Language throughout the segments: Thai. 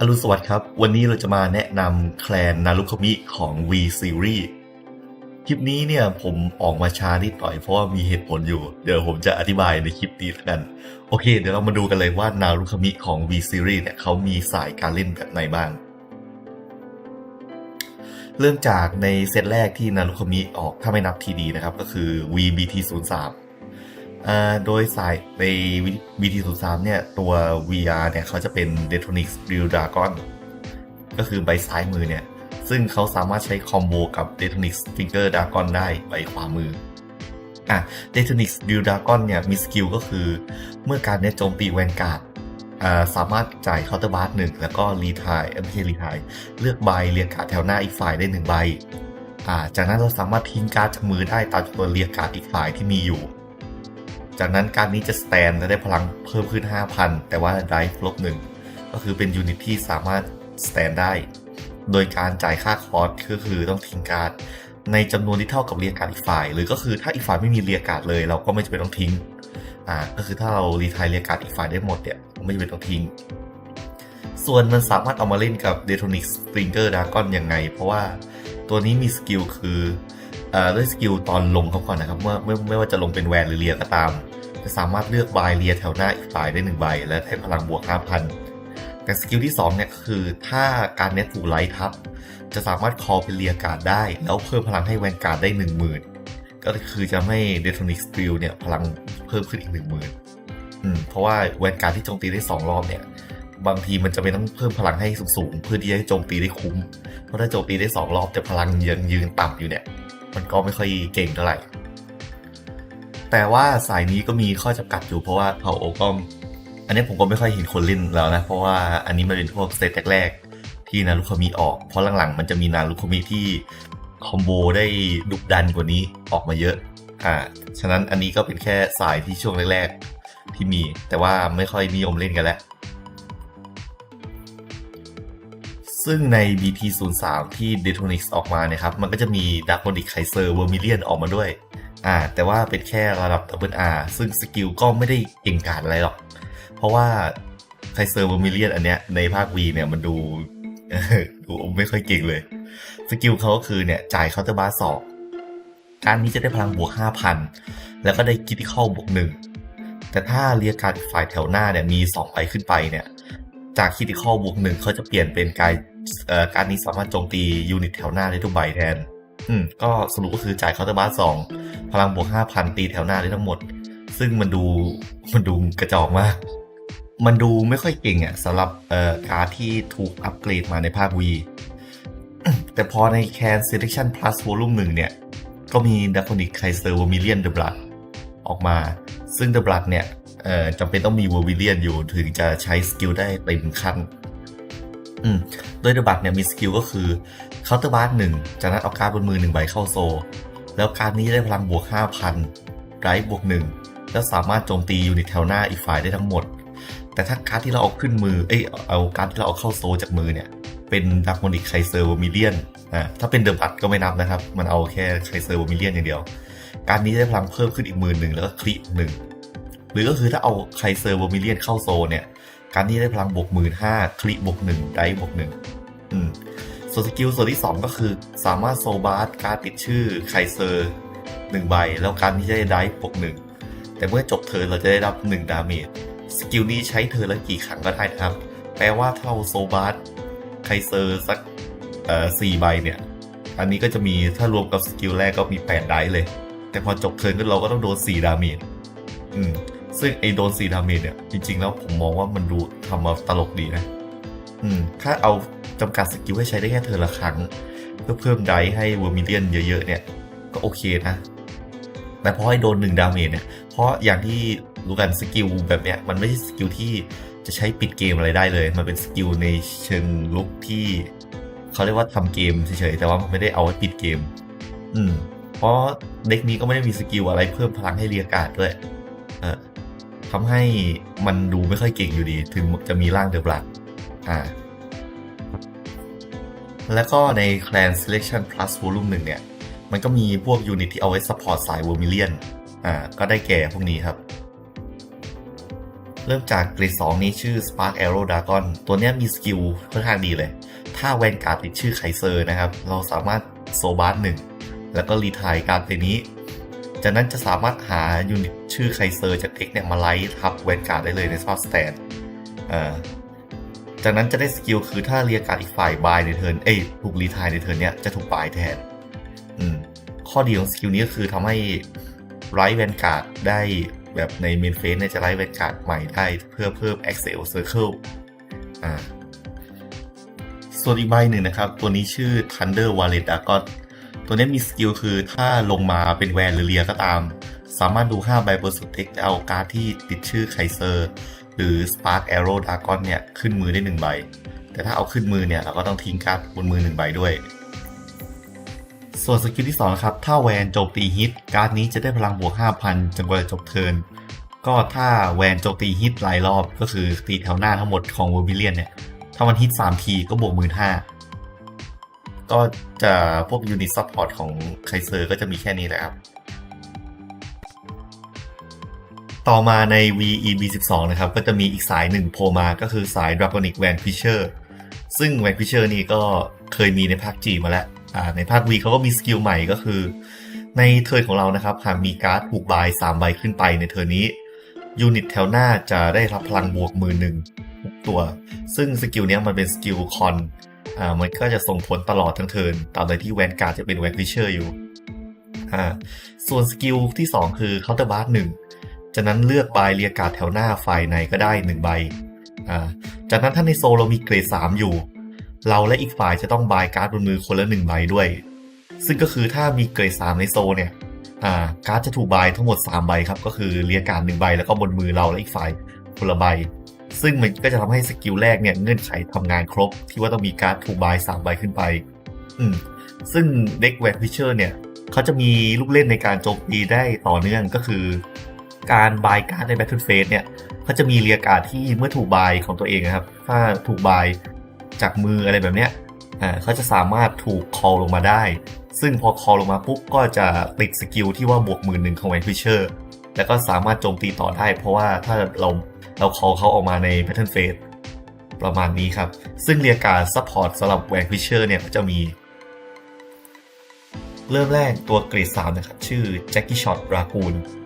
อรุณสวัสดิ์ครับ วันนี้เราจะมาแนะนำแคลนนารุคมิของ V Series คลิปนี้เนี่ยผมออกมาช้านิดหน่อยเพราะว่ามีเหตุผลอยู่ เดี๋ยวผมจะอธิบายในคลิปนี้กัน โอเค เดี๋ยวเรามาดูกันเลยว่านารุคมิของ V Series เนี่ยเขามีสายการเล่นแบบไหนบ้าง เริ่มจากในเซตแรกที่นารุคมิออกถ้าไม่นับทีดีนะครับ ก็คือ VBT 0 3 อ่าโดยสายใน VT 0 3 เนี่ย ตัว VR เนี่ย เขาจะเป็น Detronics Real Dragon ก็คือใบซ้ายมือเนี่ย ซึ่งเขาสามารถใช้คอมโบกับ Detronics Finger Dragon ได้ใบขวามืออะ Detronics Real Dragon เนี่ย มีสกิลก็คือ เมื่อการเนี้ยโจมตีแวนการ์ดสามารถจ่ายเคาน์เตอร์บาร์หนึ่งแล้วก็รีทายไม่ใช่รีทายเลือกใบเรียกการ์ดแถวหน้าอีกฝ่ายได้หนึ่งใบจากนั้นเราสามารถทิ้งการ์ดจากมือได้ตามจำนวนเรียกการ์ดอีกฝ่ายที่มีอยู่ จากนั้นการนี้จะสแตนและได้พลังเพิ่มขึ้น 5,000 แต่ว่าได้ลบหนึ่งก็คือเป็นยูนิตที่สามารถสแตนได้ โดยการจ่ายค่าคอร์สก็คือต้องทิ้งการ์ดในจำนวนที่เท่ากับเรียกการ์ดอีกฝ่าย หรือก็คือถ้าอีกฝ่ายไม่มีเรียกการ์ดเลย เราก็ไม่จำเป็นต้องทิ้งอ่าก็คือถ้าเรารีทายเรียกการ์ดอีกฝ่ายได้หมดเนี่ยไม่จำเป็นต้องทิ้ง ส่วนมันสามารถเอามาเล่นกับ d e t r o n i c Springer Dragon ยังไง เพราะว่าตัวนี้มีสกิลคือ ด้วยสกิลตอนลงเขาก่อนนะครับว่าไม่ไม่ว่าจะลงเป็นแวนหรือเรียก็ตาม จะสามารถเลือกใบเรียแถวหน้าอีกฝ่ายได้หนึ่งใบ และให้พลังบวก5,000แต่สกิลที่2เนี่ยคือถ้าการเน็ตถูกไลท์ทับ จะสามารถคอเป็นเรียการ์ดได้ แล้วเพิ่มพลังให้แวนการ์ดได้ 10,000 ก็คือจะให้เดทอนิกสกิลเนี่ยพลังเพิ่มขึ้นอีก 10,000อืมเพราะว่าแวนการ์ดที่โจมตีได้ 2 รอบเนี่ยบางทีมันจะเป็นต้องเพิ่มพลังให้สูงๆเพื่อที่จะให้โจมตีได้คุ้ม เพราะถ้าโจมตีได้ 2 รอบแต่พลังยังยืนต่ำอยู่เนี่ย มันก็ไม่ค่อยเก่งเท่าไหร่ แต่ว่าสายนี้ก็มีข้อจำกัดอยู่เพราะว่าเผาโอก็อันนี้ผมก็ไม่ค่อยเห็นคนเล่นแล้วนะ เพราะว่าอันนี้มันเป็นพวกเซตแรกๆที่นารุคามิออก เพราะหลังๆมันจะมีนารุคามิที่คอมโบได้ดุดันกว่านี้ออกมาเยอะอ่าฉะนั้นอันนี้ก็เป็นแค่สายที่ช่วงแรกๆที่มี แต่ว่าไม่ค่อยนิยมเล่นกันแล้ว ซึ่งใน BT03 ที่ Detronics ออกมาเนี่ยครับ มันก็จะมี d a r k o n i c Kaiser Vermilion ออกมาด้วย อ่า แต่ว่าเป็นแค่ระดับ Double R ซึ่งสกิลก็ไม่ได้เก่งกาจอะไรหรอก เพราะว่า Kaiser Vermilion อันเนี้ยในภาค V เนี่ยมันดูดูไม่ค่อยเก่งเลย สกิลเขาก็คือเนี่ยจ่ายเคาน์เตอร์บาร์สองการนี้จะได้พลังบวก 5,000 แล้วก็ได้คิดที่เข้าบวกหนึ่งแต่ถ้าเรียกการฝ่ายแถวหน้าเนี่ยมี2ใบขึ้นไปเนี่ย จากคิดที่เข้าบวกหนึ่งเขาจะเปลี่ยนเป็นการเอ่อการนี้สามารถโจมตียูนิตแถวหน้าได้ทุกใบแทน อืม ก็สรุปก็คือจ่ายเคาน์เตอร์บาร์สองพลังบวก5,000ตีแถวหน้าได้ทั้งหมด ซึ่งมันดูมันดูกระจอกมาก มันดูไม่ค่อยเก่งอะสำหรับเอ่อการดที่ถูกอัปเกรดมาในภาค V แต่พอในแคนเซ Selection Plus Volume 1เนี่ย ก็มี d a c o n i c Kaiser Vermilion The Blood ออกมา ซึ่ง The Blood เนี่ย เอ่อจำเป็นต้องมี Vermilion อยู่ถึงจะใช้สกิลได้เต็มขั้นอืมโดย The Blood เนี่ยมีสกิลก็คือ Counter Bar หนึ่งจากนั้นเอาการ์ดบนมือหนึ่งใบเข้าโซ แล้วการนี้ได้พลังบวก 5,000ไรบวกหนึ่งแล้วสามารถโจมตียูนิตแถวหน้าอีกฝ่ายได้ทั้งหมด แต่ถ้าการ์ดที่เราเอาขึ้นมือเอ้ยเอาการ์ดที่เราเอาเข้าโซจากมือเนี่ย เป็นด a r k o n i c Kaiser Vermilion อ่าถ้าเป็นเด e b บัตก็ไม่นับนะครับ มันเอาแค่ Kaiser Vermilion อย่างเดียว การนี้ได้พลังเพิ่มขึ้นอีกมื่นหนึ่งแล้วก็คลิหนึ่ง หรือก็คือถ้าเอา Kaiser Vermilion เข้าโซเนี่ย การนี้ได้พลังบวกหมื่นห้าคลิบวกหนึ่งได้บวกหนึ่งอืมส่วนสกิลส่วนที่ 2 ก็คือสามารถโซบาร์การดติดชื่อไคเซอร์หนึ่งใบ แล้วการที่จะได้ได้บวกหนึ่งแต่เมื่อจบเทิร์นเราจะได้รับ 1 ดาเมจสกิลนี้ใช้เทิร์นละกี่ครั้งก็ได้นะครับ แปลว่าถ้าเราโซบาร์ไคเซอร์สักเอ่อสี่ใบเนี่ย อันนี้ก็จะมีถ้ารวมกับสกิลแรกก็มี 8 ได้เลย แต่พอจบเทิร์นก็เราก็ต้องโดน 4 ดาเมจอืม ซึ่งไอโดน4ดาเมจเนี่ย จริง ๆ แล้วผมมองว่ามันดูทำมาตลกดีนะ อืม ถ้าเอาจำกัดสกิลให้ใช้ได้แค่เธอละครั้ง เพื่อเพิ่มไดให้เวอร์มิเลียนเยอะ ๆ เนี่ย ก็โอเคนะ แต่พอให้โดนหนึ่งดาเมจเนี่ย เพราะอย่างที่รู้กันสกิลแบบเนี้ยมันไม่ใช่สกิลที่จะใช้ปิดเกมอะไรได้เลย มันเป็นสกิลในเชิงลุกที่เขาเรียกว่าทำเกมเฉยๆ แต่ว่ามันไม่ได้เอาไว้ปิดเกม อืม เพราะเด็กนี้ก็ไม่ได้มีสกิลอะไรเพิ่มพลังให้เรียการ์ดด้วย เออ ทำให้มันดูไม่ค่อยเก่งอยู่ดี ถึงจะมีร่างเดอะบลัดอ่า แล้วก็ใน Clan Selection Plus Volume 1 เนี่ย มันก็มีพวกยูนิตที่เอาไว้ support สาย Vermilion อ่า ก็ได้แก่พวกนี้ครับ เริ่มจากเกรดสองนี้ชื่อ Spark Arrow Dragon ตัวนี้มีสกิลค่อนข้างดีเลย ถ้าแวนการ์ดติดชื่อไคเซอร์นะครับ เราสามารถโซบาร์หนึ่งแล้วก็รีทายการ์ดตัวนี้ จากนั้นจะสามารถหายูนิตชื่อไคเซอร์จากเด็กเนี่ยมาไลท์ทับแวนการ์ดได้เลยในสภาพสแตนจากนั้นจะได้สกิลคือถ้าเรียกการดอีกฝ่ายบายในเทิร์นเอ้ยถูกรีทายในเทิร์นเนี้ยจะถูกบายแทนข้อดีของสกิลนี้ก็คือทำให้ไรท์แวนการ์ดได้แบบในเมนเฟสเนี่ยจะไลท์แวนการ์ดใหม่ได้เพื่อเพิ่ม Excel Circle อ่าส่วนอีกใบหนึ่งนะครับ ตัวนี้ชื่อ Thunder Wallet Dragon ตัวนี้มีสกิลคือถ้าลงมาเป็นแวนหรือเรียก็ตาม สามารถดู5ใบเบนสุดเทคเอาการ์ดที่ติดชื่อไคเซอร์ หรือ Spark Arrow Dragon เนี่ย ขึ้นมือได้ 1 ใบ แต่ถ้าเอาขึ้นมือเนี่ย เราก็ต้องทิ้งการ์ดบนมือ 1 ใบด้วย ส่วนสกิลที่2นะครับ ถ้าแวนโจมตีฮิต การ์ดนี้จะได้พลังบวก 5,000 จนกว่าจะจบเทิร์นก็ถ้าแวนโจมตีฮิตหลายรอบก็คือตีแถวหน้าทั้งหมดของวอร์บิเลียนเนี่ยถ้ามันฮิต3ทีก็บวกหมื่นห้าก็จะพวกยูนิตซัพพอร์ตของไคเซอร์ก็จะมีแค่นี้แหละครับ ต่อมาใน VEB12 นะครับ ก็จะมีอีกสายหนึ่งโผล่มาก็คือสาย Draconic Van Fisher ซึ่ง Van Fisher นี่ก็เคยมีในภาค G มาแล้วอ่าในภาค V เขาก็มีสกิลใหม่ก็คือ ในเทิร์นของเรานะครับ หากมีการ์ดถูกบาย3ใบขึ้นไปในเทิร์นนี้ยูนิตแถวหน้าจะได้รับพลังบวกมือหนึ่งทุกตัว ซึ่งสกิลนี้มันเป็นสกิลคอนอ่ามันก็จะส่งผลตลอดทั้งเทิร์นตาบใดที่แวนการ์ดจะเป็นแวนฟิเชอร์อยู่อ่าส่วนสกิลที่ 2 คือเคาน์เตอร์บาร์หนึ่ง จากนั้นเลือกใบเรียการ์ดแถวหน้าฝ่ายในก็ได้1ใบอ่าจากนั้นถ้าในโซลเรามีเกรด3อยู่ เราและอีกฝ่ายจะต้องบายการ์ดบนมือคนละ1ใบด้วย ซึ่งก็คือถ้ามีเกรด3ในโซลเนี่ยอ่าการ์ดจะถูกบายทั้งหมด3ใบครับก็คือเรียการ์ดหนึ่งใบแล้วก็บนมือเราและอีกฝ่ายคนละใบซึ่งมันก็จะทำให้สกิลแรกเนี่ยเงื่อนไขทำงานครบ ที่ว่าต้องมีการ์ดถูกบาย3ใบขึ้นไป อืม ซึ่งเด็กแวนฟิเชอร์เนี่ย เขาจะมีลูกเล่นในการโจมตีได้ต่อเนื่องก็คือ การบายการ์ดใน Battle Phase เนี่ยเขาจะมีเรียการ์ดที่เมื่อถูกบายของตัวเองนะครับ ถ้าถูกบายจากมืออะไรแบบเนี้ยอ่าเขาจะสามารถถูก call ลงมาได้ ซึ่งพอ call ลงมาปุ๊บก็จะติดสกิลที่ว่าบวกหมื่นหนึ่งของแวนฟิชเชอร์แล้วก็สามารถโจมตีต่อได้ เพราะว่าถ้าเราเรา call เขาออกมาใน Battle Phase ประมาณนี้ครับ ซึ่งเรียการซัพพอร์ตสำหรับแวนฟิชเชอร์เนี่ยก็จะมี เริ่มแรกตัวเกรด3นะครับ ชื่อ Jackie Shot Dragoon ตั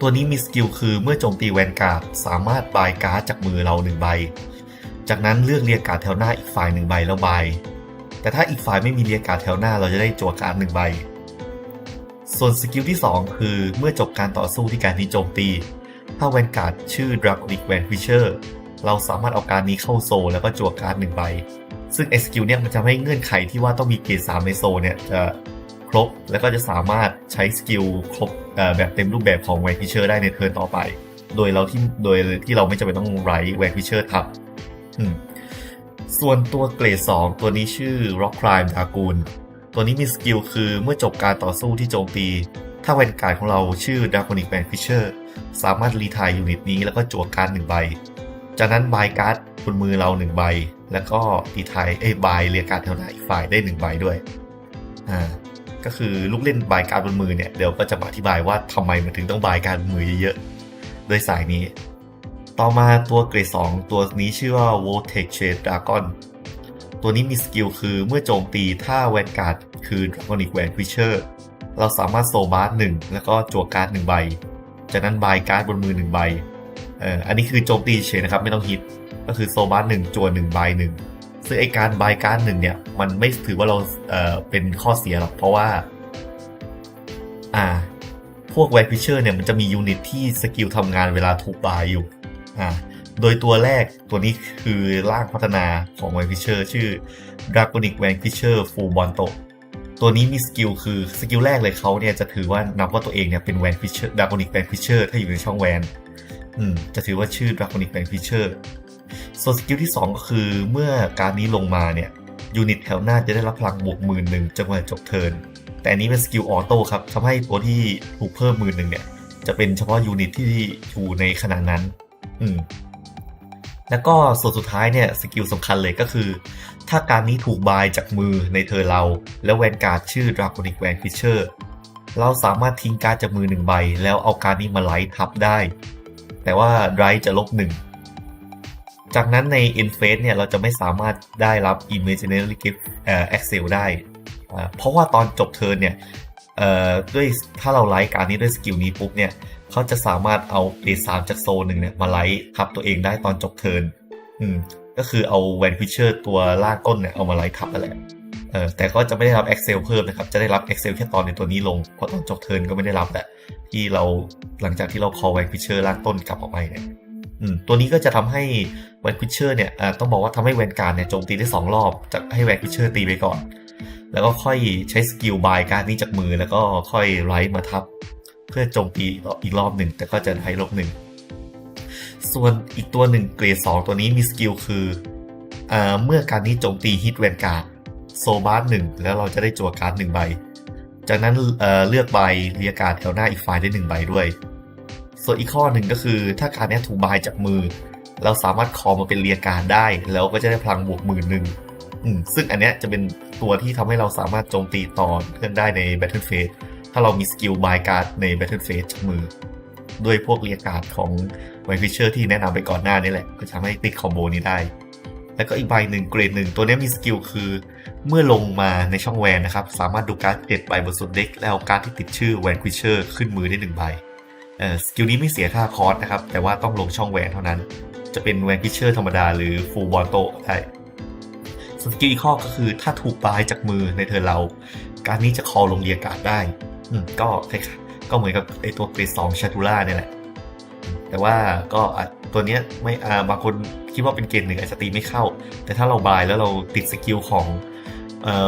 ตัวนี้มีสกิลคือเมื่อโจมตีแวนการ์ดสามารถบายการ์ดจากมือเราหนึ่งใบ จากนั้นเลือกเรียกการ์ดแถวหน้าอีกฝ่ายหนึ่งใบแล้วบาย แต่ถ้าอีกฝ่ายไม่มีเรียกการ์ดแถวหน้าเราจะได้จั่วการ์ดหนึ่งใบ ส่วนสกิลที่ 2 คือเมื่อจบการต่อสู้ที่การนี้โจมตี ถ้าแวนการ์ดชื่อ Draconic Van Fisher เราสามารถเอาการนี้เข้าโซแล้วก็จั่วการ์ดหนึ่งใบ ซึ่งไอสกิลเนี่ยมันจะให้เงื่อนไขที่ว่าต้องมีเกรด3ในโซเนี่ยจะ ครบ แล้วก็จะสามารถใช้สกิลครบแบบเต็มรูปแบบของแวนฟิชเชอร์ได้ในเทิร์นต่อไป โดยเราที่โดยที่เราไม่จำเป็นต้องไรแวนฟิชเชอร์ทับส่วนตัวเกรด 2 ตัวนี้ชื่อ Rock Crime Dragoon ตัวนี้มีสกิลคือเมื่อจบการต่อสู้ที่โจมตี ถ้าแวนการ์ดของเราชื่อ Draconic Van Fisher สามารถรีทายยูนิตนี้แล้วก็จั่วการ์ดหนึ่งใบ จากนั้นบายการ์ดบนมือเราหนึ่งใบ แล้วก็รีทายเอ้บายเรียกการ์ดแถวหน้าอีกฝ่ายได้หนึ่งใบด้วย อ่า ก็คือลูกเล่นบายการบนมือเนี่ยเดี๋ยวก็จะอธิบายว่าทำไมมันถึงต้องบายการบนมือเยอะๆโดยสายนี้ ต่อมาตัวเกรด2ตัวนี้ชื่อว่า Vortex Shade Dragon ตัวนี้มีสกิลคือเมื่อโจมตีถ้าแวนการ์ดคือ Draconic Van Fisher เราสามารถโซบาร์หนึ่งแล้วก็จั่วการ์ดหนึ่งใบ จากนั้นบายการ์ดบนมือหนึ่งใบเอ่ออันนี้คือโจมตีเฉยนะครับไม่ต้องฮิต ก็คือโซบาร์หนึ่งจั่วหนึ่งใบหนึ่ง ซึ่งไอการบายการหนึ่งเนี่ย มันไม่ถือว่าเราเอ่อเป็นข้อเสียหรอก เพราะว่า อ่า พวกแวนฟิเชอร์เนี่ยมันจะมียูนิตที่สกิลทำงานเวลาถูกบายอยู่ อ่า โดยตัวแรกตัวนี้คือร่างพัฒนาของแวนฟิเชอร์ชื่อ Draconic Van Fisher Full b o n t o ตัวนี้มีสกิลคือสกิลแรกเลยเขาเนี่ยจะถือว่านับว่าตัวเองเนี่ยเป็นแวนฟิชเชอร์ดากอนิกแวนฟิชเชอร์ถ้าอยู่ในช่องแวนอืมจะถือว่าชื่อดากอนิกแวนฟิชเชอร์ ส่วนสกิลที่ 2 ก็คือเมื่อการนี้ลงมาเนี่ยยูนิตแถวหน้าจะได้รับพลังบวกหมื่นหนึ่งจนกว่าจบเทิร์นแต่อันนี้เป็นสกิลออโต้ครับทำให้ตัวที่ถูกเพิ่มหมื่นหนึ่งเนี่ยจะเป็นเฉพาะยูนิตที่อยู่ในขณะนั้น อืมแล้วก็ส่วนสุดท้ายเนี่ยสกิลสำคัญเลยก็คือ ถ้าการนี้ถูกบายจากมือในเธอเรา แล้วแวนการ์ดชื่อ Draconic Van Fisher เราสามารถทิ้งการ์ดจากมือหนึ่งใบ แล้วเอาการนี้มาไลท์ทับได้ แต่ว่า Drive จะลบหนึ่ง จากนั้นใน End Phase เนี่ยเราจะไม่สามารถได้รับ Imaginary Gift เอ่อ Excel ได้ เพราะว่าตอนจบเทิร์นเนี่ยเอ่อด้วยถ้าเราไลค์การนี้ด้วยสกิลนี้ปุ๊บเนี่ยเขาจะสามารถเอาเอสามจากโซนหนึ่งเนี่ยมาไลค์ทับตัวเองได้ตอนจบเทิร์นอืมก็คือเอาแวนพิเชอร์ตัวล่างก้นเนี่ยเอามาไลค์ทับนั่นแหละเออแต่ก็จะไม่ได้รับ Excel เพิ่มนะครับ จะได้รับ Excel แค่ตอนในตัวนี้ลงเพราะตอนจบเทิร์นก็ไม่ได้รับแหละที่เราหลังจากที่เราคอแวนพิเชอร์ล่างต้นกลับออกไปเนี่ย ตัวนี้ก็จะทำให้แวนพิชเชอร์เนี่ยต้องบอกว่าทำให้แวนการเนี่ยโจมตีได้สองรอบจากให้แวนพิชเชอร์ตีไปก่อน แล้วก็ค่อยใช้สกิลบายการนี้จากมือแล้วก็ค่อยไลท์มาทับ เพื่อโจมตีอีกรอบหนึ่งแต่ก็จะได้ลบหนึ่งส่วนอีกตัวหนึ่งเกรด2ตัวนี้มีสกิลคืออเมื่อการนี้โจมตีฮิตแวนการ์ดโซบาร์หนึ่งแล้วเราจะได้จั่วการ์ดหนึ่งใบ จากนั้นเเลือกใบเรียกการ์ดแถวหน้าอีกฝ่ายได้หนึ่งใบด้วย ส่วนอีกข้อหนึ่งก็คือถ้าการนี้ถูกบายจากมือ เราสามารถคอมาเป็นเรียการได้ แล้วก็จะได้พลังบวกหมื่นหนึ่งซึ่งอันเนี้ยจะเป็นตัวที่ทำให้เราสามารถโจมตีต่อเพื่อนได้ใน Battle Phase ถ้าเรามีสกิลบายการ์ดใน Battle Phase จากมือ ด้วยพวกเรียการ์ดของไวฟิเชอร์ที่แนะนำไปก่อนหน้านี่แหละ ก็จะทำให้ติดคอมโบนี้ได้ แล้วก็อีกใบหนึ่งเกรดหนึ่งตัวนี้มีสกิลคือ เมื่อลงมาในช่องแวนนะครับ สามารถดูการ์ดเจ็ดใบบนสุดเด็กแล้วการ์ดที่ติดชื่อแวนควิเชอร์ขึ้นมือได้หนึ่งใบ สกิลนี้ไม่เสียค่าคอร์สนะครับ แต่ว่าต้องลงช่องแหวนเท่านั้น จะเป็นแวนควิเชอร์ธรรมดาหรือฟูลบอลโตได้สกิลอีกข้อก็คือถ้าถูกบายจากมือในเธอเรา การนี้จะคอลงเรียกาดได้ อืมก็คก็เหมือนกับไอตัวเกรดสองชาตูล่าเนี่ยแหละ แต่ว่าก็ตัวเนี้ยไม่อ่าบางคนคิดว่าเป็นเกณฑ์หนึ่งอาจจะตีไม่เข้า แต่ถ้าเราบายแล้วเราติดสกิลของ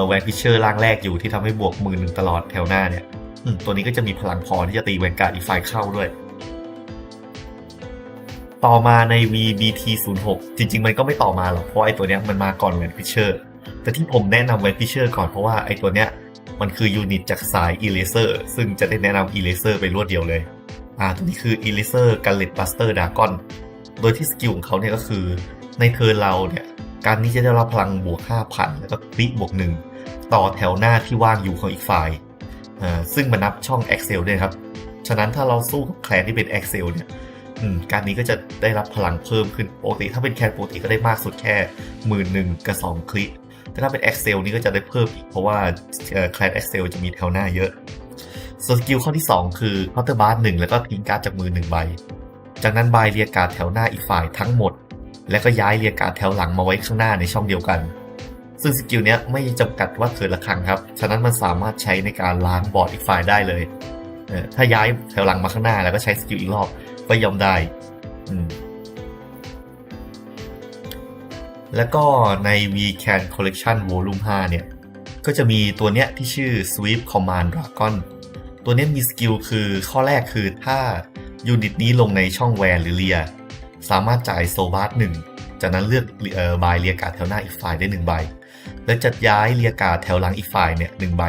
แวนพิเชอร์ล่างแรกอยู่ที่ทำให้บวกมือหนึ่งตลอดแถวหน้าเนี่ย ตัวนี้ก็จะมีพลังพอที่จะตีแวนการ์ดอีกฝ่ายเข้าด้วย ต่อมาใน VBT 0 6จริง ๆ มันก็ไม่ต่อมาหรอกเพราะไอตัวเนี้ยมันมาก่อนแวนพิเชอร์แต่ที่ผมแนะนำแวนพิเชอร์ก่อนเพราะว่าไอตัวเนี้ยมันคือยูนิตจากสาย Eraser ซึ่งจะได้แนะนำ Eraser ไปรวดเดียวเลย อ่า ตัวนี้คือ Eraser Gallet Buster Dragon โดยที่สกิลของเขาเนี่ยก็คือในเทิร์นเราเนี่ย การนี้จะได้รับพลังบวก 5,000 แล้วก็คลิกบวก 1 ต่อแถวหน้าที่ว่างอยู่ของอีกฝ่าย ซึ่งมันนับช่อง Excel ด้วยครับ ฉะนั้นถ้าเราสู้กับแคลนที่เป็น Excel เนี่ยการนี้ก็จะได้รับพลังเพิ่มขึ้นปกติถ้าเป็นแคลนปกติก็ได้มากสุดแค่หมื่นหนึ่งกับสองคลิกแต่ถ้าเป็น Excel นี่ก็จะได้เพิ่มอีกเพราะว่าแคลน Excel จะมีแถวหน้าเยอะสกิลข้อที่ 2 คือเคาน์เตอร์บาร์หนึ่งแล้วก็ทิ้งการ์ดจากมือหนึ่งใบ จากนั้นใบเรียกการ์ดแถวหน้าอีกฝ่ายทั้งหมด แล้วก็ย้ายเรียกการ์ดแถวหลังมาไว้ข้างหน้าในช่องเดียวกัน ซึ่งสกิลเนี้ยไม่จำกัดว่าเทิร์นละครั้งครับ ฉะนั้นมันสามารถใช้ในการล้างบอร์ดอีกฝ่ายได้เลยเออถ้าย้ายแถวหลังมาข้างหน้าแล้วก็ใช้สกิลอีกรอบก็ยอมได้อืมแล้วก็ใน V Can Collection Volume 5 เนี่ย ก็จะมีตัวเนี้ยที่ชื่อ Sweep Command Dragon ตัวเนี้ยมีสกิลคือข้อแรกคือถ้ายูนิตนี้ลงในช่องแวนหรือเลีย สามารถจ่ายโซบาร์หนึ่งจากนั้นเลือกเอ่อบายเรียการ์ดแถวหน้าอีกฝ่ายได้หนึ่งใบ แล้วจัดย้ายเรียการ์ดแถวหลังอีกฝ่ายเนี่ยหนึ่งใบ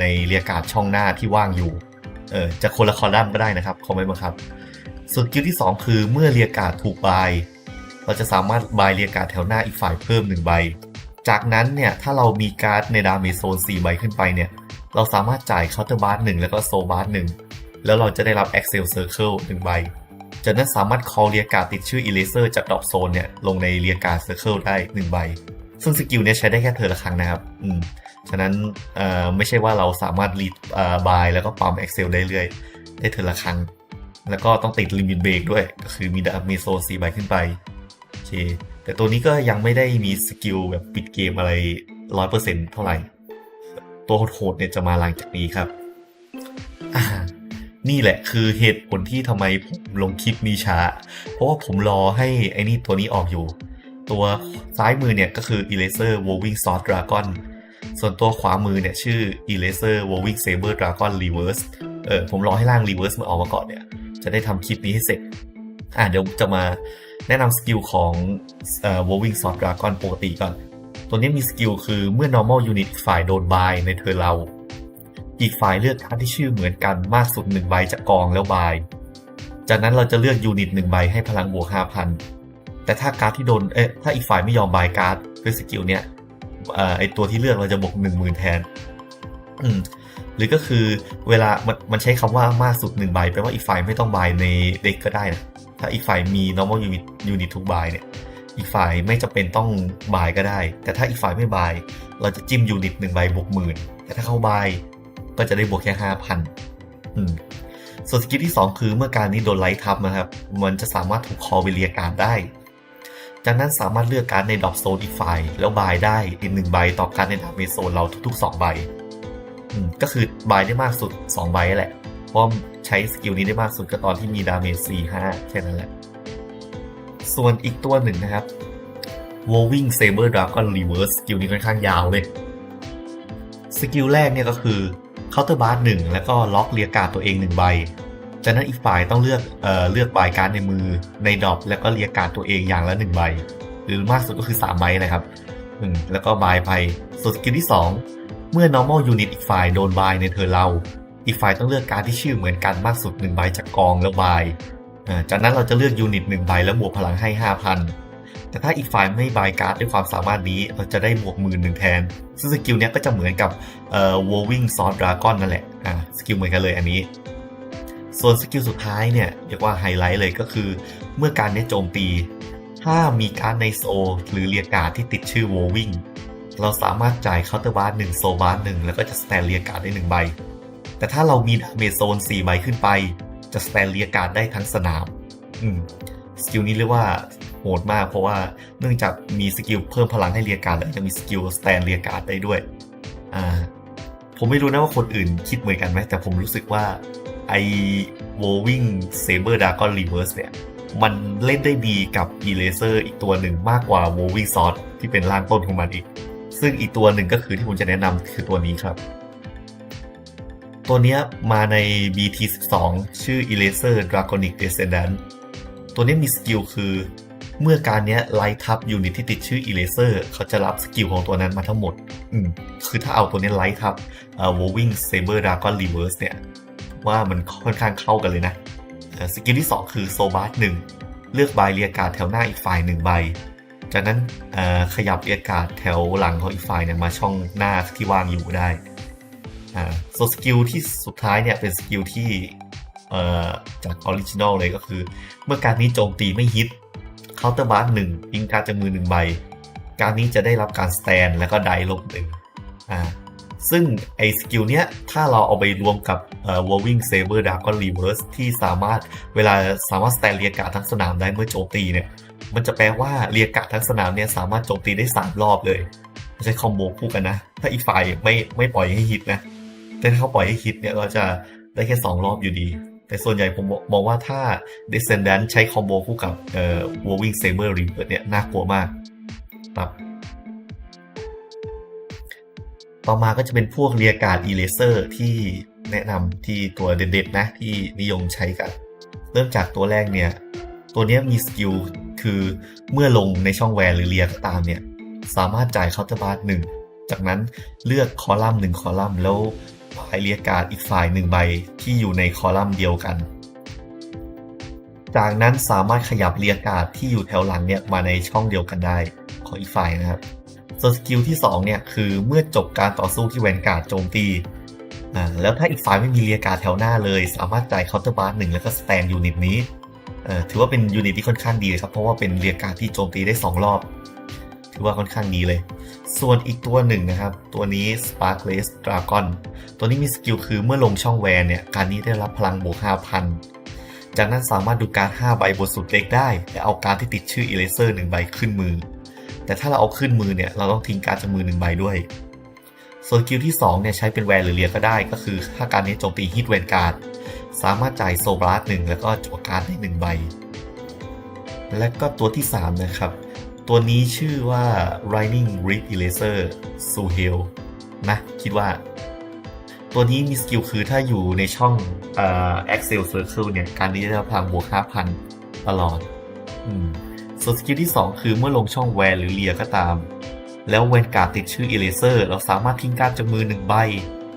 ในเรียการ์ดช่องหน้าที่ว่างอยู่เออจะคนละคอลัมน์ก็ได้นะครับเขาไม่บังคับ ส่วนกิลที่ 2 คือเมื่อเรียการ์ดถูกบาย เราจะสามารถบายเรียการ์ดแถวหน้าอีกฝ่ายเพิ่ม1ใบ จากนั้นเนี่ยถ้าเรามีการ์ดในดาเมจโซน4ใบขึ้นไปเนี่ยเราสามารถจ่ายเคาน์เตอร์บาร์หนึ่งแล้วก็โซบาร์หนึ่งแล้วเราจะได้รับ Excel Circle 1ใบ จากนั้นสามารถ call เรียการ์ดติดชื่อ Eraser จากดรอปโซนเนี่ยลงในเรียการ์ด Circle ได้1ใบ ซึ่งสกิลเนี่ยใช้ได้แค่เธอละครั้งนะครับ อืม ฉะนั้นเอ่อไม่ใช่ว่าเราสามารถรีดเอ่อบายแล้วก็ปั๊ม Excel ได้เรื่อย ได้เธอละครั้ง แล้วก็ต้องติดลิมิตเบรกด้วย ก็คือมีดามจโซน4ใบขึ้นไป โอเค แต่ตัวนี้ก็ยังไม่ได้มีสกิลแบบปิดเกมอะไร100%เท่าไหร่ ตัวโหดๆเนี่ยจะมาหลังจากนี้ครับนี่แหละคือเหตุผลที่ทำไมผมลงคลิปนี้ช้า เพราะว่าผมรอให้ไอ้นี่ตัวนี้ออกอยู่ ตัวซ้ายมือเนี่ยก็คือ Eraser Woving Sword Dragon ส่วนตัวขวามือเนี่ยชื่อ Eraser Woving Saber Dragon Reverse เออผมรอให้ร่าง Reverse มันออกมาก่อนเนี่ย จะได้ทำคลิปนี้ให้เสร็จ อ่าเดี๋ยวจะมาแนะนำสกิลของเอ่อ Woving Sword Dragon ปกติก่อน ตัวนี้มีสกิลคือเมื่อ normal unit ฝ่ายโดนบายในเธอเรา อีกฝ่ายเลือกกาที่ชื่อเหมือนกันมากสุดหนึ่งใบจากกองแล้วบาย จากนั้นเราจะเลือกยูนิตหนึ่งใบให้พลังบวก5,000 แต่ถ้าการ์ดที่โดนเอ๊ะถ้าอีกฝ่ายไม่ยอมบายการ์ดด้วยสกิลเนี้ยไอตัวที่เลือกเราจะบวก10,000แทน อืมหรือก็คือเวลามันมันใช้คำว่ามากสุดหนึ่งใบแปลว่าอีกฝ่ายไม่ต้องบายในเด็กก็ได้นะถ้าอีกฝ่ายมี normal unit unit ทุกบายเนี่ย อีกฝ่ายไม่จำเป็นต้องบายก็ได้ แต่ถ้าอีกฝ่ายไม่บาย เราจะจิ้มยูนิตหนึ่งใบบวกหมื่นแต่ถ้าเขาบายก็จะได้บวกแค่ห้าพันอืมส่วนสกิลที่ 2 คือเมื่อการนี้โดนไลท์ทับนะครับ มันจะสามารถถูกคอไปเรียการได้ จากนั้นสามารถเลือกการในดรอปโซนอีกฝ่ายแล้วบายได้อีกหนึ่งใบต่อการในดาเมจโซนเราทุกๆ 2 ใบอืมก็คือบายได้มากสุด 2 ใบแหละ เพราะใช้สกิลนี้ได้มากสุดก็ตอนที่มีดาเมจ4 5 แค่นั้นแหละ ส่วนอีกตัวหนึ่งนะครับ Woving Saber Dragon Reverse สกิลนี้ค่อนข้างยาวเลย สกิลแรกเนี่ยก็คือ Counter Bar หนึ่งแล้วก็ล็อกเรียการดตัวเองหนึ่งใบ จากนั้นอีกฝ่ายต้องเลือกเอ่อเลือกบายการดในมือในดอปแล้วก็เรียกการดตัวเองอย่างละหนึ่งใบ หรือมากสุดก็คือ3ใบนะครับอืมแล้วก็บายไปส่วนสกิลที่ 2 เมื่อ normal unit อีกฝ่ายโดนบายในเธอเรา อีกฝ่ายต้องเลือกการดที่ชื่อเหมือนกันมากสุด1ใบจากกองแล้วบายจากนั้นเราจะเลือกยูนิต1ใบแล้วบวกพลังให้ 5,000 แต่ถ้าอีกฝ่ายไม่บายการ์ดด้วยความสามารถนี้เราจะได้บวกหมื่นหนึ่งแทน ซึ่งสกิลนี้ก็จะเหมือนกับเอ่อ Woving Sword Dragon นั่นแหละอ่าสกิลเหมือนกันเลยอันนี้ ส่วนสกิลสุดท้ายเนี่ยเรียกว่าไฮไลท์เลยก็คือ เมื่อการเนี้โจมตี ถ้ามีการในโซ หรือเรียการที่ติดชื่อ Woving เราสามารถจ่ายเคาน์เตอร์บาร์หนึ่งโซบาร์หนึ่งแล้วก็จะสแตนเรียการได้หนึ่งใบ แต่ถ้าเรามีดาเมจโซน4ใบขึ้นไป จะสแตนเรียการได้ทั้งสนาม อืมสกิลนี้เรียกว่าโหดมากเพราะว่าเนื่องจากมีสกิลเพิ่มพลังให้เรียการแล้วยังมีสกิลสแตนเรียการได้ด้วย อ่า ผมไม่รู้นะว่าคนอื่นคิดเหมือนกันไหมแต่ผมรู้สึกว่า ไอ้ Woving Saber Dragon Reverse เนี่ย มันเล่นได้ดีกับ Eraser อีกตัวหนึ่งมากกว่า Woving Sword ที่เป็นร่างต้นของมันอีก ซึ่งอีกตัวหนึ่งก็คือที่ผมจะแนะนำคือตัวนี้ครับ ตัวนี้มาใน BT12 ชื่อ Eraser Draconic Descendant ตัวนี้มีสกิลคือเมื่อการเนี้ยไล่ทับยูนิตที่ติดชื่อ Eraser เขาจะรับสกิลของตัวนั้นมาทั้งหมด อืมคือถ้าเอาตัวนี้ไล่ทับเอ่อ Woving Saber Dragon Reverse เนี่ย ว่ามันค่อนข้างเข้ากันเลยนะสกิลที่ 2 คือโซบาร์หนึ่งเลือกใบเรียกการ์ดแถวหน้าอีกฝ่ายหนึ่งใบ จากนั้นขยับเรียกการ์ดแถวหลังของอีกฝ่ายเนี่ยมาช่องหน้าที่ว่างอยู่ได้ส่วนสกิลที่สุดท้ายเนี่ยเป็นสกิลที่จากออริจินอลเลยก็คือ เมื่อการนี้โจมตีไม่ฮิตเคาน์เตอร์บาร์หนึ่งยิงการจากมือหนึ่งใบ การนี้จะได้รับการสแตนแล้วก็ไดลบหนึ่งอ่า ซึ่งไอสกิลเนี้ยถ้าเราเอาไปรวมกับเอ่อ Woving Saber Dragon Reverse ที่สามารถเวลาสามารถสแตนเรียกการ์ดทั้งสนามได้เมื่อโจมตีเนี่ย มันจะแปลว่าเรียกการ์ดทั้งสนามเนี่ยสามารถโจมตีได้ 3 รอบเลยไม่ใช่คอมโบคู่กันนะ ถ้าอีกฝ่ายไม่ไม่ปล่อยให้ฮิตนะแต่ถ้าเขาปล่อยให้ฮิตเนี่ยเราจะได้แค่ 2 รอบอยู่ดี แต่ส่วนใหญ่ผมมองว่าถ้า Descendant ใช้คอมโบคู่กับเอ่อ Woving Saber Reverse เนี่ยน่ากลัวมากครับ ต่อมาก็จะเป็นพวกเรียการ์ด Eraser ที่แนะนำที่ตัวเด็ดๆนะที่นิยมใช้กัน เริ่มจากตัวแรกเนี่ย ตัวนี้มีสกิลคือเมื่อลงในช่องแวนหรือเรียก็ตามเนี่ย สามารถจ่ายเคาน์เตอร์บาร์หนึ่งจากนั้นเลือกคอลัมน์หนึ่งคอลัมน์แล้วบายเรียการ์ดอีกฝ่ายหนึ่งใบที่อยู่ในคอลัมน์เดียวกัน จากนั้นสามารถขยับเรียการ์ดที่อยู่แถวหลังเนี่ยมาในช่องเดียวกันได้ของอีกฝ่ายนะครับ ส่วนสกิลที่ 2 เนี่ย คือเมื่อจบการต่อสู้ที่แวนการ์ดโจมตีอ่าแล้วถ้าอีกฝ่ายไม่มีเรียการ์ดแถวหน้าเลย สามารถจ่ายเคาน์เตอร์บาร์หนึ่งแล้วก็สแตนยูนิตนี้เอ่อถือว่าเป็นยูนิตที่ค่อนข้างดีครับ เพราะว่าเป็นเรียการ์ดที่โจมตีได้ 2 รอบ ถือว่าค่อนข้างดีเลย ส่วนอีกตัวหนึ่งนะครับ ตัวนี้ Sparkless Dragon ตัวนี้มีสกิลคือเมื่อลงช่องแวนเนี่ยการนี้ได้รับพลังบวก5,000จากนั้นสามารถดูการ 5 ใบบนสุดเล็กได้ และเอาการที่ติดชื่อ Eraser 1ใบขึ้นมือ แต่ถ้าเราเอาขึ้นมือเนี่ยเราต้องทิ้งการดจากมือหนึ่งใบด้วยส่วนกิลที่2เนี่ยใช้เป็นแวนหรือเรียก็ได้ ก็คือถ้าการนี้โจมตีฮิตแวนการ์ดสามารถจ่ายโซบลัสหนึ่งแล้วก็จั่วการ์ดได้หนึ่งใบ และก็ตัวที่ 3 นะครับ ตัวนี้ชื่อว่า Riding Rig Eraser s u h e l นะ คิดว่า ตัวนี้มีสกิลคือถ้าอยู่ในช่องเอ่อ Excel Circle เนี่ย การนี้จะได้พลังบวก 5,000 ตลอด อืม ส่วนสกิลที่ 2 คือเมื่อลงช่องแวนหรือเลียก็ตาม แล้วแวนการ์ดติดชื่อ Eraser เราสามารถทิ้งการ์ดจากมือหนึ่งใบ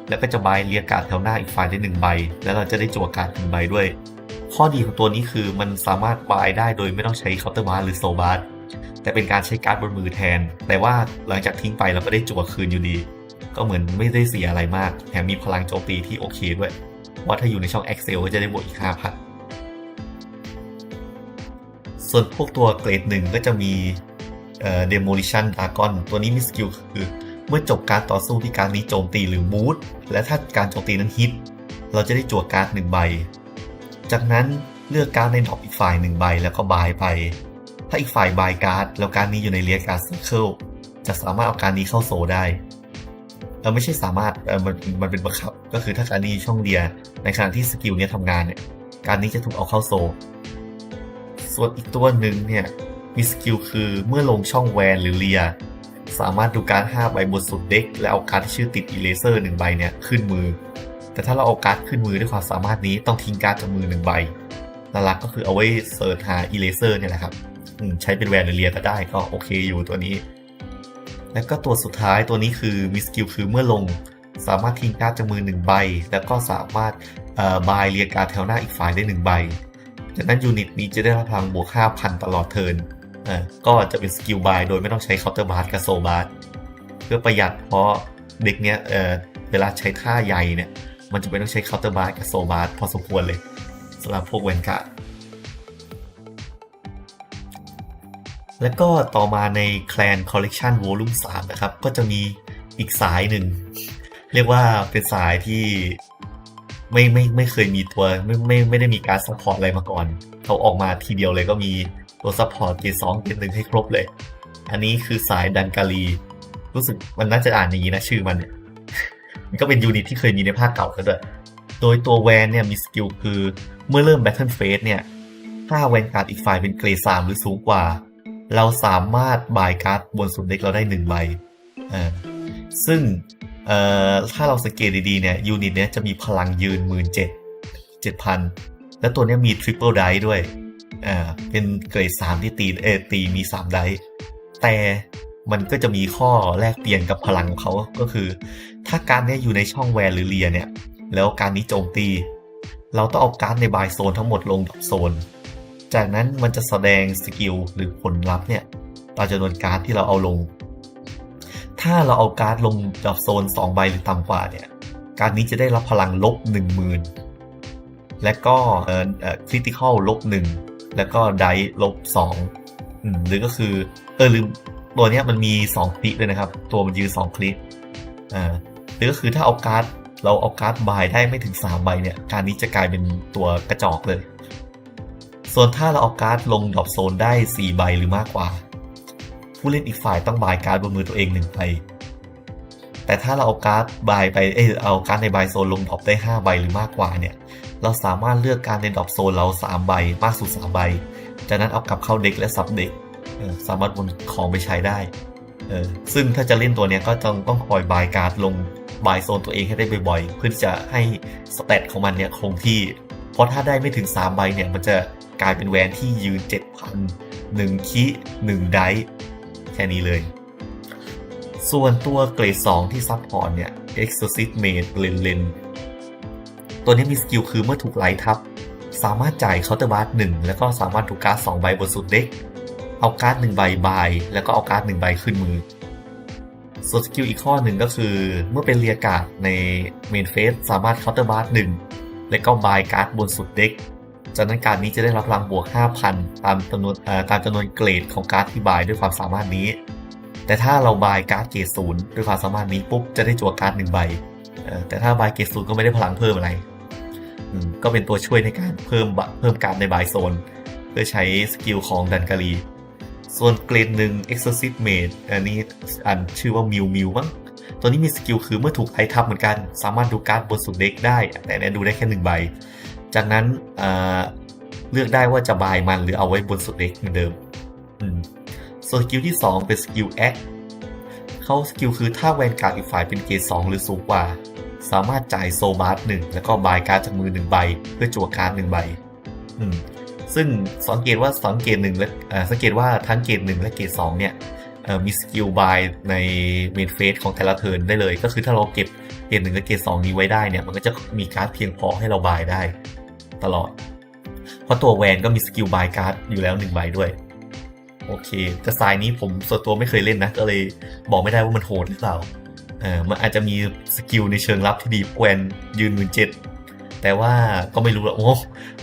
แล้วก็จะบายเรียการ์ดแถวหน้าอีกฝ่ายได้หนึ่งใบ แล้วเราจะได้จั่วการ์ดหนึ่งใบด้วย ข้อดีของตัวนี้คือมันสามารถบายได้โดยไม่ต้องใช้เคาน์เตอร์บาร์หรือโซบาร์แต่เป็นการใช้การ์ดบนมือแทน แต่ว่าหลังจากทิ้งไปเราก็ได้จั่วคืนอยู่ดี ก็เหมือนไม่ได้เสียอะไรมาก แถมมีพลังโจมตีที่โอเคด้วย ว่าถ้าอยู่ในช่อง Excel ก็จะได้บวกอีก5,000 ส่วนพวกตัวเกรดหนึ่งก็จะมีเอ่อ Demolition Dragon ตัวนี้มีสกิลคือ เมื่อจบการต่อสู้ที่การนี้โจมตีหรือมูดและถ้าการโจมตีนั้นฮิต เราจะได้จั่วการ์ดหนึ่งใบ จากนั้นเลือกการ์ดในดอปอีกฝ่ายหนึ่งใบแล้วก็บายไป ถ้าอีกฝ่ายบายการ์ดแล้วการ์ดนี้อยู่ในเรียการ์ดซอร์เคิลจะสามารถเอาการ์ดนี้เข้าโซได้เออไม่ใช่สามารถเออมันมันเป็นบังคับ ก็คือถ้าการ์ดนี้ช่องเดียในขณะที่สกิลเนี้ยทำงานเนี่ยการดนี้จะถูกเอาเข้าโซ ส่วนอีกตัวหนึ่งเนี่ย มีสกิลคือเมื่อลงช่องแวนหรือเลีย สามารถดูการ์ด5ใบบนสุดเด็ก และเอาการ์ดที่ชื่อติดอีเลเซอร์หนึ่งใบเนี่ยขึ้นมือ แต่ถ้าเราเอาการ์ดขึ้นมือด้วยความสามารถนี้ต้องทิ้งการ์ดจากมือหนึ่งใบหลักก็คือเอาไว้เสิร์ชหาอีเลเซอร์เนี่ยแหละครับใช้เป็นแวนหรือเลียก็ได้ก็โอเคอยู่ตัวนี้ แล้วก็ตัวสุดท้ายตัวนี้คือมีสกิลคือเมื่อลงสามารถทิ้งการ์ดจากมือหนึ่งใบ แล้วก็สามารถเอ่อบายเรียการ์ดแถวหน้าอีกฝ่ายได้หนึ่งใบ จากนั้นยูนิตนี้จะได้รับพลังบวก5,000ตลอดเทิร์นอ่าก็จะเป็นสกิลบายโดยไม่ต้องใช้เคาน์เตอร์บาร์กับโซบาร์เพื่อประหยัดเพราะเด็กเนี้ยเอ่อเวลาใช้ท่าใหญ่เนี่ย มันจะไม่ต้องใช้เคาน์เตอร์บาร์กับโซบาร์พอสมควรเลยสำหรับพวกเวนการ์ดแล้วก็ต่อมาใน Clan Collection Volume 3 นะครับ ก็จะมีอีกสายหนึ่ง เรียกว่าเป็นสายที่ ไม่ไม่ไม่เคยมีตัวไม่ไม่ไม่ได้มีการซัพพอร์ตอะไรมาก่อน เขาออกมาทีเดียวเลยก็มีตัวซัพพอร์ตเกรดสองเกรดหนึ่งให้ครบเลย อันนี้คือสายดันกาลี รู้สึกมันน่าจะอ่านอย่างนี้นะชื่อมันเนี่ยมันก็เป็นยูนิตที่เคยมีในภาคเก่าก็ด้วยโดยตัวแวนเนี่ยมีสกิลคือเมื่อเริ่ม Battle Phase เนี่ยถ้าแวนการ์ดอีกฝ่ายเป็นเกรดสามหรือสูงกว่า เราสามารถบายการ์ดบนสุดเด็กเราได้หนึ่งใบอ่าซึ่ง เอ่อถ้าเราสังเกตดีๆเนี่ยยูนิตเนี้ยจะมีพลังยืนหมื่นเจ็ดเจ็ดพันแล้วตัวเนี้ยมีทริปเปิลไดด้วยอ่าเป็นเกรดสามที่ตีเอตีมีสามไดแต่มันก็จะมีข้อแลกเปลี่ยนกับพลังของเขาก็คือ ถ้าการเนี้ยอยู่ในช่องแวนหรือเลียเนี่ย แล้วการนี้โจมตี เราต้องเอาการในบายโซนทั้งหมดลงดับโซน จากนั้นมันจะแสดงสกิลหรือผลลัพธ์เนี่ยตามจำนวนการ์ดที่เราเอาลง ถ้าเราเอาการ์ดลงดับโซน 2 ใบหรือต่ำกว่าเนี่ย การดนี้จะได้รับพลังลบ 10,000 และก็เอ่อเอ่อคริติคอลลบ 1 แล้วก็ไดลบ2อืมหรือก็คือเออลืมตัวเนี้ยมันมี 2 คลิกเลยนะครับ ตัวมันยืน2คลิกอ่าหรือก็คือถ้าเอาการ์ดเราเอาการ์ดบายได้ไม่ถึง 3 ใบเนี่ย การนี้จะกลายเป็นตัวกระจอกเลย ส่วนถ้าเราเอาการ์ดลงดรอปโซนได้ 4 ใบหรือมากกว่า ผู้เล่นอีกฝ่ายต้องบายการ์ดบนมือตัวเองหนึ่งใบแต่ถ้าเราเอาการ์ดบายไปเอยเอาการ์ดในบายโซนลงดรอปได้ 5 ใบหรือมากกว่าเนี่ย เราสามารถเลือกการในดรอปโซนเรา 3 ใบมากสุด 3 ใบ จากนั้นเอากลับเข้าเด็กและซับเด็กสามารถบนของไปใช้ได้ ซึ่งถ้าจะเล่นตัวนี้ก็ต้องต้องคอยบายการ์ดลงบายโซนตัวเองให้ได้บ่อยๆ เพื่อจะให้สเตตของมันเนี่ยคงที่ เพราะถ้าได้ไม่ถึง 3 ใบเนี่ยมันจะกลายเป็นแวนที่ยืน 7,000 1คิ1ได ค่นี้เลย ส่วนตัวเกรด 2 ที่ซับพอร์ตเนี่ย Exorcist Mage เลนเลนตัวนี้มีสกิลคือเมื่อถูกไลท์ทับ สามารถจ่ายเคาน์เตอร์บาร์หนึ่งแล้วก็สามารถถูกการ์ด2ใบบนสุดเด็ก เอาการ์ด1ใบบาย แล้วก็เอาการ์ด1ใบขึ้นมือส่วนสกิลอีกข้อหนึ่งก็คือเมื่อเป็นเรียกาดในเมนเฟสสามารถเคาน์เตอร์บาร์หนึ่งและก็บายการ์ดบนสุดเด็ก จากนั้นการนี้จะได้รับพลังบวก 5,000 ตามจำนวนตามจำนวนเกรดของการ์ดที่บายด้วยความสามารถนี้ แต่ถ้าเราบายการ์ดเกรดศูนย์ด้วยความสามารถนี้ปุ๊บจะได้จั่วการ์ดหนึ่งใบแต่ถ้าบายเกรดศูนย์ก็ไม่ได้พลังเพิ่มอะไรก็เป็นตัวช่วยในการเพิ่มเพิ่มการในบายโซน เพื่อใช้สกิลของดันการีส่วนเกรดหนึ่ง Exorcist Mage อันนี้อันชื่อว่ามิวมิวมั้งตัวนี้มีสกิลคือเมื่อถูกไอทับเหมือนกัน สามารถดูการ์ดบนสุดเด็กได้ แต่เนี่ยดูได้แค่หนึ่งใบ จากนั้นเเลือกได้ว่าจะบายมันหรือเอาไว้บนสุดเด็กเหมือนเดิมส่วนสกิลที่ 2 เป็นสกิลแอคเขาสกิลคือถ้าแวนการ์ดอีกฝ่ายเป็นเกรด2หรือสูงกว่า สามารถจ่ายโซบาร์หนึ่งแล้วก็บายการ์ดจากมือหนึ่งใบ เพื่อจั่วการ์ดหนึ่งใบซึ่งสังเกตว่าสังเกตหนึ่งและสังเกตว่าทั้งเกตหนึ่งและเกตสองเนี่ยมีสกิลบายในเมนเฟสของแต่ละเทิร์นได้เลย ก็คือถ้าเราเก็บเกตหนึ่งและเกตสองนี้ไว้ได้เนี่ยมันก็จะมีการ์ดเพียงพอให้เราบายได้ ตลอด เพราะตัวแวนก็มีสกิลบายการ์ดอยู่แล้วหนึ่งใบด้วย โอเคแต่สายนี้ผมส่วนตัวไม่เคยเล่นนะ ก็เลยบอกไม่ได้ว่ามันโหดหรือเปล่าเออมันอาจจะมีสกิลในเชิงลับที่ดีแวนยืนหมือเจ็ดแต่ว่าก็ไม่รู้หรอกโอ้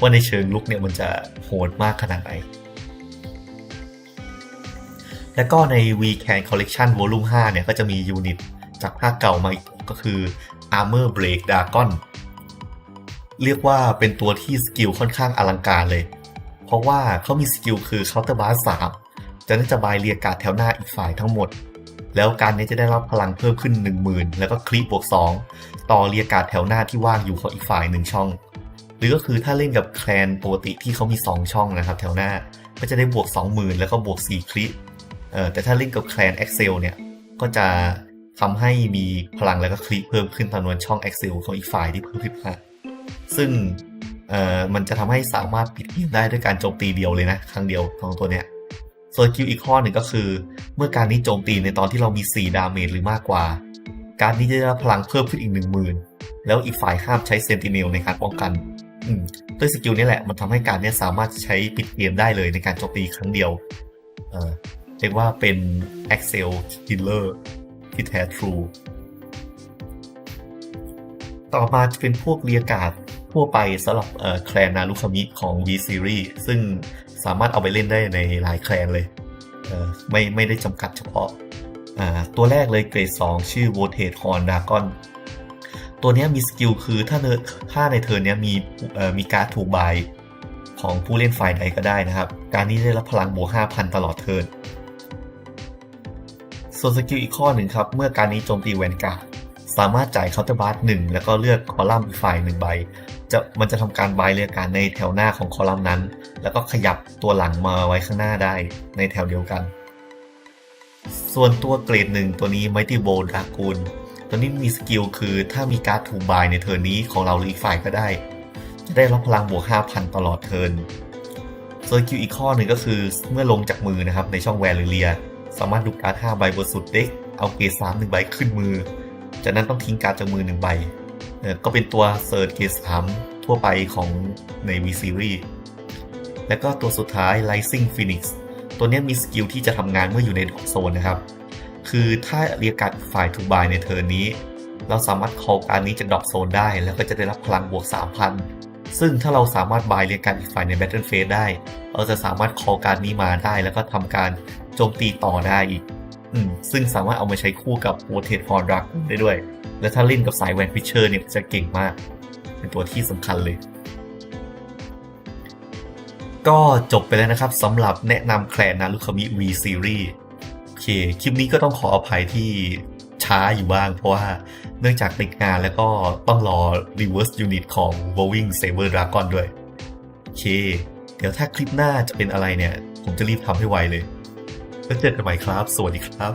ว่าในเชิงลุกเนี่ยมันจะโหดมากขนาดไหน แล้วก็ใน V Can Collection Volume 5 เนี่ยก็จะมียูนิตจากภาคเก่ามาอีกก็คือ Armor Break Dragon เรียกว่าเป็นตัวที่สกิลค่อนข้างอลังการเลย เพราะว่าเขามีสกิลคือ Counter Blast 3จะน่าจะบายเรียการ์ดแถวหน้าอีกฝ่ายทั้งหมด แล้วการนี้จะได้รับพลังเพิ่มขึ้น 10,000 แล้วก็คลิปบวก 2 ต่อเรียการ์ดแถวหน้าที่ว่างอยู่ของอีกฝ่ายหนึ่งช่อง หรือก็คือถ้าเล่นกับแคลนปกติที่เขามี 2 ช่องนะครับแถวหน้าก็จะได้บวก 20,000 แล้วก็บวก 4 คลิปเออแต่ถ้าเล่นกับแคลน Excel เนี่ย ก็จะทำให้มีพลังแล้วก็คลิปเพิ่มขึ้นจำนวนช่อง Excel ของอีกฝ่ายที่เพิ่มขึ้นมา ซึ่งเอ่อมันจะทำให้สามารถปิดเกมได้ด้วยการโจมตีเดียวเลยนะ ครั้งเดียวของตัวเนี้ยส่วนสกิลอีกข้อหนึ่งก็คือ เมื่อการนี้โจมตีในตอนที่เรามี 4 ดาเมจหรือมากกว่า การนี้จะได้พลังเพิ่มขึ้นอีก 10,000 แล้วอีกฝ่ายห้ามใช้เซนติเนลในการป้องกันด้วยสกิลนี้แหละมันทำให้การนี้สามารถใช้ปิดเกมได้เลยในการโจมตีครั้งเดียวเออเรียกว่าเป็น Excel Killer ที่แท้ทรู ต่อมาจะเป็นพวกเรียการทั่วไปสำหรับแคลนนารุคามิของ V Series ซึ่งสามารถเอาไปเล่นได้ในหลายแคลนเลยเไม่ไม่ได้จำกัดเฉพาะ ตัวแรกเลยเกรด 2 ชื่อ v o t a t e Horn Dragon ตัวนี้มีสกิลคือถ้าเนถ้าในเทิร์นนี้มีมีการ์ดถูกบายของผู้เล่นฝ่ายใดก็ได้นะครับ การนี้ได้รับพลังบวก 5,000 ตลอดเทิร์นส่วนสกิลอีกข้อหนึ่งครับ เมื่อการนี้โจมตีแวนการ์ด สามารถจ่ายเคาน์เตอร์บาร์หนึ่งแล้วก็เลือกคอลัมน์อีกฝ่ายหนึ่งใบจะมันจะทำการบายเรียกการในแถวหน้าของคอลัมน์นั้น แล้วก็ขยับตัวหลังมาไว้ข้างหน้าได้ในแถวเดียวกัน ส่วนตัวเกรดหนึ่งตัวนี้ Mighty Bow Dragoon ตัวนี้มีสกิลคือถ้ามีการ์ดถูกบายในเทิร์นนี้ของเราหรืออีกฝ่ายก็ได้ จะได้รับพลังบวก 5,000 ตลอดเทิร์นส่วนสกิลอีกข้อหนึ่งก็คือเมื่อลงจากมือนะครับในช่องแวนหรือเลีย สามารถดูการ์ด5ใบบนสุดเด็กเอาเกรด3 1ใบขึ้นมือ จากนั้นต้องทิ้งการจากมือ1ใบเออก็เป็นตัวเซิร์ชเกรด3ทั่วไปของใน V Series และก็ตัวสุดท้าย Rising Phoenix ตัวนี้มีสกิลที่จะทำงานเมื่ออยู่ในดอกโซนนะครับ คือถ้าเรียกการ์ดฝ่ายถูกบายในเทิร์นนี้ เราสามารถ call การนี้จากดอกโซนได้ แล้วก็จะได้รับพลังบวก 3,000 ซึ่งถ้าเราสามารถบายเรียกการดอีกฝ่ายใน Battle Phase ได้ เราจะสามารถ call การนี้มาได้ แล้วก็ทำการโจมตีต่อได้อีก อืมซึ่งสามารถเอามาใช้คู่กับ w o t a t e Horn Dragon ได้ด้วย และถ้าเล่นกับสายแวนพิชเชอร์เนี่ยจะเก่งมาก เป็นตัวที่สำคัญเลย ก็จบไปแล้วนะครับสำหรับแนะนำแคลนนารุคามิ V Series โอเค คลิปนี้ก็ต้องขออภัยที่ช้าอยู่บ้าง เพราะว่าเนื่องจากติดงานแล้วก็ต้องรอ Reverse Unit ของ w o w i n g Saber Dragon ด้วย โอเค เดี๋ยวถ้าคลิปหน้าจะเป็นอะไรเนี่ย ผมจะรีบทำให้ไวเลย แล้วเจอกันใหม่ครับ สวัสดีครับ